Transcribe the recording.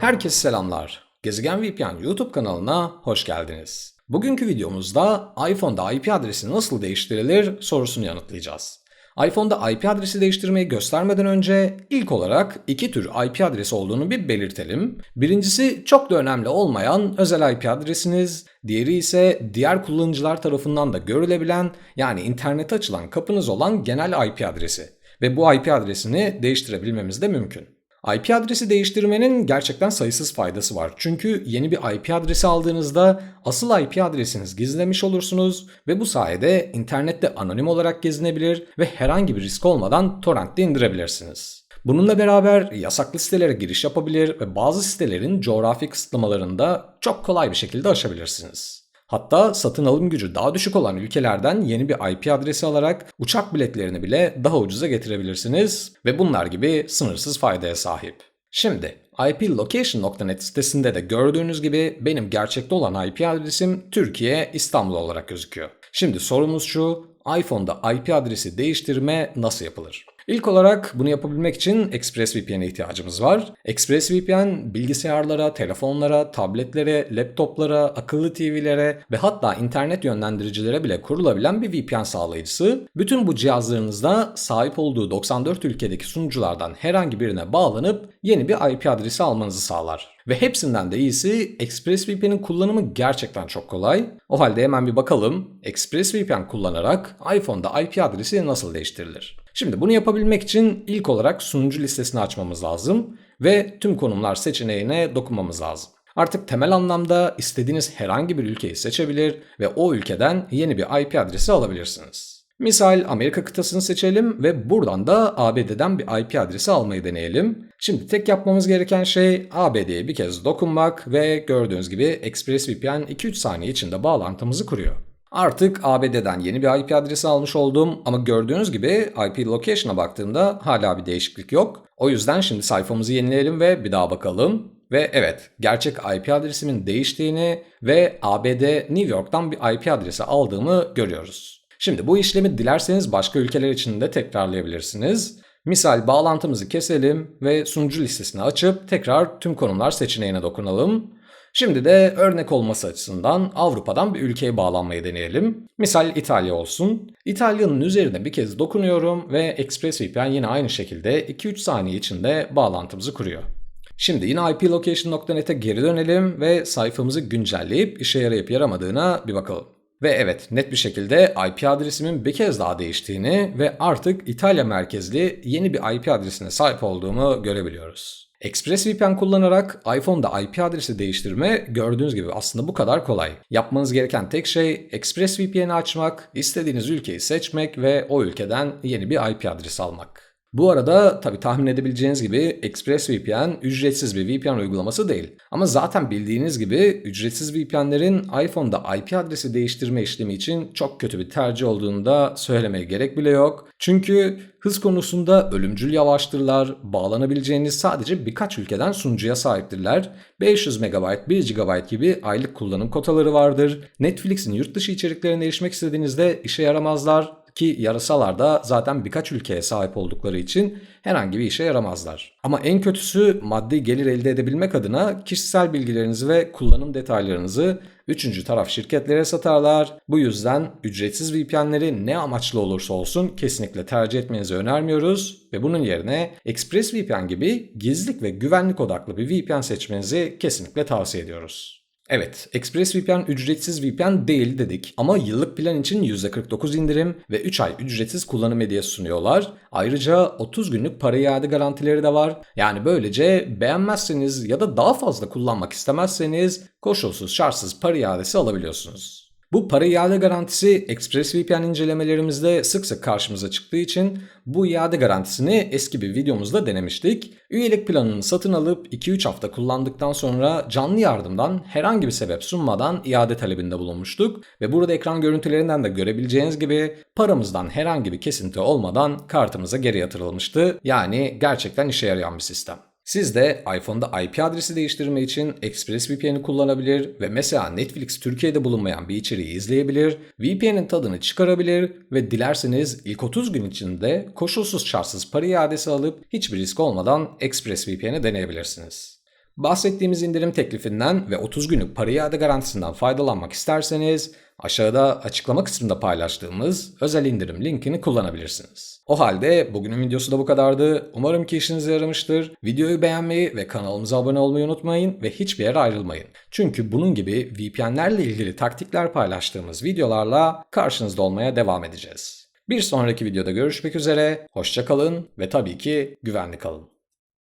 Herkese selamlar. Gezegen VPN YouTube kanalına hoş geldiniz. Bugünkü videomuzda iPhone'da IP adresi nasıl değiştirilir sorusunu yanıtlayacağız. iPhone'da IP adresi değiştirmeyi göstermeden önce ilk olarak iki tür IP adresi olduğunu bir belirtelim. Birincisi çok da önemli olmayan özel IP adresiniz, diğeri ise diğer kullanıcılar tarafından da görülebilen yani internete açılan kapınız olan genel IP adresi ve bu IP adresini değiştirebilmemiz de mümkün. IP adresi değiştirmenin gerçekten sayısız faydası var. Çünkü yeni bir IP adresi aldığınızda asıl IP adresiniz gizlemiş olursunuz ve bu sayede internette anonim olarak gezinebilir ve herhangi bir risk olmadan torrentte indirebilirsiniz. Bununla beraber yasaklı sitelere giriş yapabilir ve bazı sitelerin coğrafi kısıtlamalarını da çok kolay bir şekilde aşabilirsiniz. Hatta satın alım gücü daha düşük olan ülkelerden yeni bir IP adresi alarak uçak biletlerini bile daha ucuza getirebilirsiniz ve bunlar gibi sınırsız faydaya sahip. Şimdi iplocation.net sitesinde de gördüğünüz gibi benim gerçekte olan IP adresim Türkiye İstanbul olarak gözüküyor. Şimdi sorumuz şu, iPhone'da IP adresi değiştirme nasıl yapılır? İlk olarak bunu yapabilmek için ExpressVPN'e ihtiyacımız var. ExpressVPN bilgisayarlara, telefonlara, tabletlere, laptoplara, akıllı TV'lere ve hatta internet yönlendiricilere bile kurulabilen bir VPN sağlayıcısı. Bütün bu cihazlarınızda sahip olduğu 94 ülkedeki sunuculardan herhangi birine bağlanıp yeni bir IP adresi almanızı sağlar. Ve hepsinden de iyisi ExpressVPN'in kullanımı gerçekten çok kolay. O halde hemen bir bakalım ExpressVPN kullanarak iPhone'da IP adresi nasıl değiştirilir? Şimdi bunu yapabilmek için ilk olarak sunucu listesini açmamız lazım ve tüm konumlar seçeneğine dokunmamız lazım. Artık temel anlamda istediğiniz herhangi bir ülkeyi seçebilir ve o ülkeden yeni bir IP adresi alabilirsiniz. Misal Amerika kıtasını seçelim ve buradan da ABD'den bir IP adresi almayı deneyelim. Şimdi tek yapmamız gereken şey ABD'ye bir kez dokunmak ve gördüğünüz gibi ExpressVPN 2-3 saniye içinde bağlantımızı kuruyor. Artık ABD'den yeni bir IP adresi almış oldum ama gördüğünüz gibi IP location'a baktığımda hala bir değişiklik yok. O yüzden şimdi sayfamızı yenileyelim ve bir daha bakalım. Ve evet gerçek IP adresimin değiştiğini ve ABD New York'tan bir IP adresi aldığımı görüyoruz. Şimdi bu işlemi dilerseniz başka ülkeler için de tekrarlayabilirsiniz. Misal bağlantımızı keselim ve sunucu listesini açıp tekrar tüm konumlar seçeneğine dokunalım. Şimdi de örnek olması açısından Avrupa'dan bir ülkeye bağlanmayı deneyelim. Misal İtalya olsun. İtalya'nın üzerine bir kez dokunuyorum ve ExpressVPN yine aynı şekilde 2-3 saniye içinde bağlantımızı kuruyor. Şimdi yine iplocation.net'e geri dönelim ve sayfamızı güncelleyip işe yarayıp yaramadığına bir bakalım. Ve evet net bir şekilde IP adresimin bir kez daha değiştiğini ve artık İtalya merkezli yeni bir IP adresine sahip olduğumu görebiliyoruz. ExpressVPN kullanarak iPhone'da IP adresi değiştirme gördüğünüz gibi aslında bu kadar kolay. Yapmanız gereken tek şey ExpressVPN'i açmak, istediğiniz ülkeyi seçmek ve o ülkeden yeni bir IP adresi almak. Bu arada tabi tahmin edebileceğiniz gibi ExpressVPN ücretsiz bir VPN uygulaması değil. Ama zaten bildiğiniz gibi ücretsiz VPN'lerin iPhone'da IP adresi değiştirme işlemi için çok kötü bir tercih olduğunu da söylemeye gerek bile yok. Çünkü hız konusunda ölümcül yavaştırlar, bağlanabileceğiniz sadece birkaç ülkeden sunucuya sahiptirler, 500 MB, 1 GB gibi aylık kullanım kotaları vardır, Netflix'in yurt dışı içeriklerine erişmek istediğinizde işe yaramazlar, ki yarasalar da zaten birkaç ülkeye sahip oldukları için herhangi bir işe yaramazlar. Ama en kötüsü maddi gelir elde edebilmek adına kişisel bilgilerinizi ve kullanım detaylarınızı üçüncü taraf şirketlere satarlar. Bu yüzden ücretsiz VPN'leri ne amaçlı olursa olsun kesinlikle tercih etmenizi önermiyoruz ve bunun yerine ExpressVPN gibi gizlilik ve güvenlik odaklı bir VPN seçmenizi kesinlikle tavsiye ediyoruz. Evet, ExpressVPN ücretsiz VPN değil dedik ama yıllık plan için %49 indirim ve 3 ay ücretsiz kullanım hediyesi sunuyorlar. Ayrıca 30 günlük para iade garantileri de var. Yani böylece beğenmezseniz ya da daha fazla kullanmak istemezseniz koşulsuz şartsız para iadesi alabiliyorsunuz. Bu para iade garantisi ExpressVPN incelemelerimizde sık sık karşımıza çıktığı için bu iade garantisini eski bir videomuzda denemiştik. Üyelik planını satın alıp 2-3 hafta kullandıktan sonra canlı yardımdan herhangi bir sebep sunmadan iade talebinde bulunmuştuk. Ve burada ekran görüntülerinden de görebileceğiniz gibi paramızdan herhangi bir kesinti olmadan kartımıza geri yatırılmıştı. Yani gerçekten işe yarayan bir sistem. Siz de iPhone'da IP adresi değiştirme için ExpressVPN'i kullanabilir ve mesela Netflix Türkiye'de bulunmayan bir içeriği izleyebilir, VPN'in tadını çıkarabilir ve dilerseniz ilk 30 gün içinde koşulsuz şartsız para iadesi alıp hiçbir risk olmadan ExpressVPN'i deneyebilirsiniz. Bahsettiğimiz indirim teklifinden ve 30 günlük para iade garantisinden faydalanmak isterseniz aşağıda açıklama kısmında paylaştığımız özel indirim linkini kullanabilirsiniz. O halde bugünün videosu da bu kadardı. Umarım ki işinize yaramıştır. Videoyu beğenmeyi ve kanalımıza abone olmayı unutmayın ve hiçbir yere ayrılmayın. Çünkü bunun gibi VPN'lerle ilgili taktikler paylaştığımız videolarla karşınızda olmaya devam edeceğiz. Bir sonraki videoda görüşmek üzere, hoşça kalın ve tabii ki güvenli kalın.